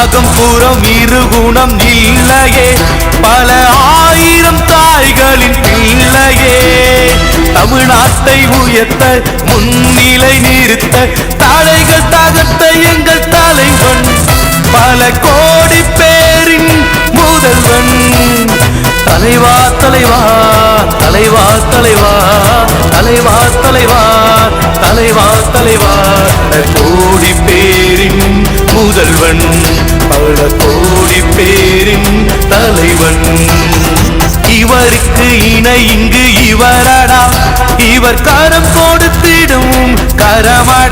அகம் புறம் இருகுணம் இல்லையே. பல ஆயிரம் தாய்களின் பிள்ளையே. தமிழ்நாட்டை உயர்த்த முன்னிலை நிறுத்த தலைகள் தகர்த்த எங்கள் தலைவன். பல கோடி பேரின் முதல்வன். தலைவா தலைவா தலைவா தலைவா தலைவா தலைவா தலைவா தலைவா. கோடி பேரின் முதல்வன். பல கோடி பேரின் தலைவன். இவருக்கு இணை இங்கு இவரடா. இவர் கரம் கொடுத்திடும் கரமட.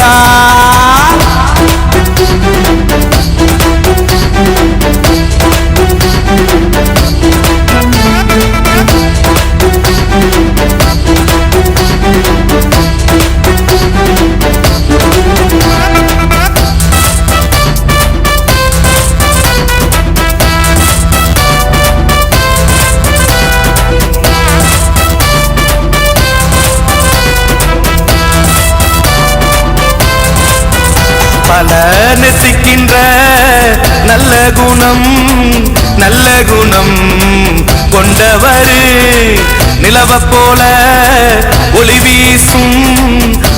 பல நெசிக்கின்ற நல்ல குணம் நல்ல குணம் கொண்டவர். நிலவ போல ஒளி வீசும்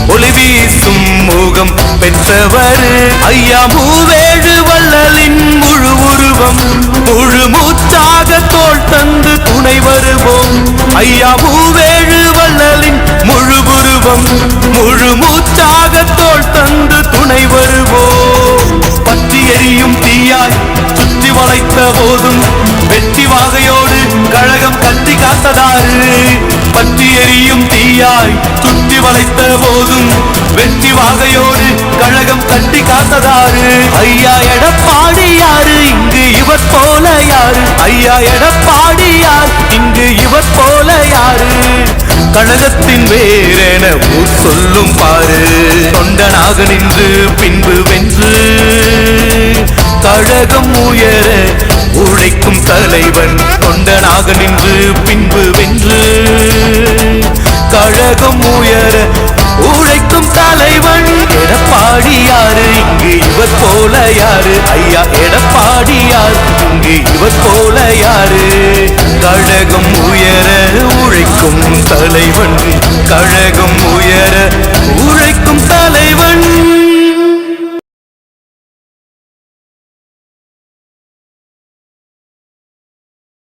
ஒளி வீசும் முகம் பெற்றவர். ஐயா மூவேழு வள்ளலின் முழு உருவம் முழு மூச்சாக தோல் தந்து துணை வருவோம். ஐயா மூவேழு வள்ளலின் முழு உருவம் கட்டி பற்றி எரியும் தீயாய் சுற்றி வளைத்த போதும் வெற்றி வாகையோடு கழகம் கட்டி காத்ததாறு. ஐயா எடப்பாடி யாரு? இங்கு இவர் போல யாரு? ஐயா எடப்பாடி யார்? இங்கு இவர் போல யாரு? கழகத்தின் வேறென ஊர் சொல்லும் பாரு. தொண்டனாக நின்று பின்பு வென்று கழகம் உயர உழைக்கும் தலைவன் தொண்டனாக நின்று பின்பு வென்று. கழகம் உயர உழைக்கும் தலைவன் எடப்பாடி யாரு இங்கு இவர் போல யாரு? ஐயா எடப்பாடி யார் இங்கு இவர் போல யாரு? கழகம் உயர உழைக்கும் தலைவன் கழகம்